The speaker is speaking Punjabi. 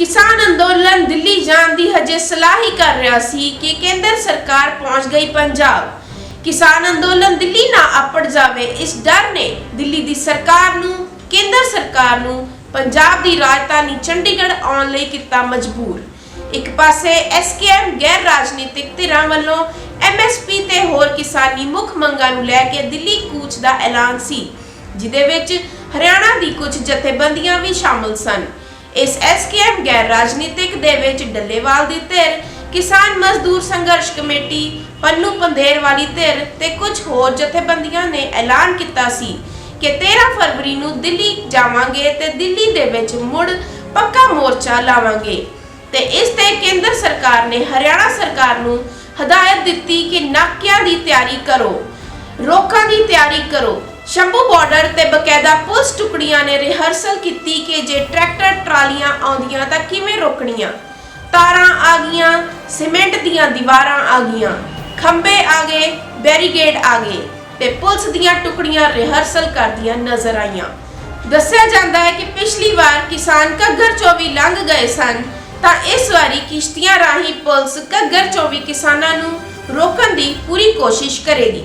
ਕਿਸਾਨ ਅੰਦੋਲਨ ਦਿੱਲੀ ਜਾਣ ਦੀ ਹਜੇ ਸਲਾਹ ਹੀ ਕਰ ਰਿਹਾ ਸੀ ਕਿ ਕੇਂਦਰ ਸਰਕਾਰ ਪਹੁੰਚ ਗਈ ਪੰਜਾਬ। ਕਿਸਾਨ ਅੰਦੋਲਨ ਦਿੱਲੀ ਨਾ ਅਪੜ ਜਾਵੇ, ਇਸ ਡਰ ਨੇ ਦਿੱਲੀ ਦੀ ਸਰਕਾਰ ਨੂੰ, ਕੇਂਦਰ ਸਰਕਾਰ ਨੂੰ ਪੰਜਾਬ ਦੀ ਰਾਜਧਾਨੀ ਚੰਡੀਗੜ੍ਹ ਆਉਣ ਲਈ ਕੀਤਾ ਮਜਬੂਰ। ਇੱਕ ਪਾਸੇ ਐਸਕੇਐਮ ਗੈਰ ਰਾਜਨੀਤਿਕ ਧਿਰਾਂ ਵੱਲੋਂ ਐਮਐਸਪੀ ਤੇ ਹੋਰ ਕਿਸਾਨੀ ਮੁੱਖ ਮੰਗਾਂ ਨੂੰ ਲੈ ਕੇ ਦਿੱਲੀ ਕੂਚ ਦਾ ਐਲਾਨ ਸੀ ਜਿਦੇ ਵਿੱਚ ਹਰਿਆਣਾ ਦੀ ਕੁਝ ਜਥੇਬੰਦੀਆਂ ਵੀ ਸ਼ਾਮਲ ਸਨ। ਇਸ ਐਸਕੇਐਮ ਗੈਰ ਰਾਜਨੀਤਿਕ ਦੇ ਵਿੱਚ ਡੱਲੇਵਾਲ ਦੀ ਧਿਰ, ਕਿਸਾਨ ਮਜ਼ਦੂਰ ਸੰਘਰਸ਼ ਕਮੇਟੀ, ਪੰਨੂ ਪੰਧੇਰ ਵਾਲੀ ਧਿਰ ਤੇ ਕੁਝ ਹੋਰ ਜਥੇਬੰਦੀਆਂ ਨੇ ਐਲਾਨ ਕੀਤਾ ਸੀ ਕਿ 13 ਫਰਵਰੀ ਨੂੰ ਦਿੱਲੀ ਜਾਵਾਂਗੇ ਤੇ ਦਿੱਲੀ ਦੇ ਵਿੱਚ ਮੁੜ ਪੱਕਾ ਮੋਰਚਾ ਲਾਵਾਂਗੇ। ਤੇ ਇਸ ਤੇ ਕੇਂਦਰ ਸਰਕਾਰ ਨੇ ਹਰਿਆਣਾ ਸਰਕਾਰ ਨੂੰ ਹਦਾਇਤ ਦਿੱਤੀ ਕਿ ਨਾਕਿਆਂ ਦੀ ਤਿਆਰੀ ਕਰੋ, ਰੋਕਾਂ ਦੀ ਤਿਆਰੀ ਕਰੋ। ਸ਼ੰਭੂ ਬਾਰਡਰ ਤੇ ਬਕਾਇਦਾ ਪੁਲਿਸ ਟੁਕੜੀਆਂ ਨੇ ਰਿਹਰਸਲ ਕੀਤੀ ਕਿ ਜੇ ਟਰੈਕਟਰ ਟਰਾਲੀਆਂ ਆਉਂਦੀਆਂ ਤਾਂ ਕਿਵੇਂ ਰੋਕਣੀਆਂ? ਤਾਰਾਂ ਆ ਗਈਆਂ, ਸੀਮੈਂਟ ਦੀਆਂ ਦੀਵਾਰਾਂ ਆ ਗਈਆਂ, ਖੰਭੇ ਆ ਗਏ ਬੈਰੀਗੇਡ ਆ ਗਏ ਤੇ ਪੁਲਿਸ ਦੀਆਂ ਟੁਕੜੀਆਂ ਰਿਹਰਸਲ ਕਰਦੀਆਂ ਨਜ਼ਰ ਆਈਆਂ। ਦੱਸਿਆ ਜਾਂਦਾ ਹੈ ਕਿ ਪਿਛਲੀ ਵਾਰ ਕਿਸਾਨ ਘੱਗਰ ਚੋਂ ਲੰਘ ਗਏ ਸਨ, ਤਾਂ ਇਸ ਵਾਰੀ ਕਿਸ਼ਤੀਆਂ ਰਾਹੀਂ ਪੁਲਿਸ ਘੱਗਰ ਚੋਂ ਕਿਸਾਨਾਂ ਨੂੰ ਰੋਕਣ ਦੀ ਪੂਰੀ ਕੋਸ਼ਿਸ਼ ਕਰੇਗੀ।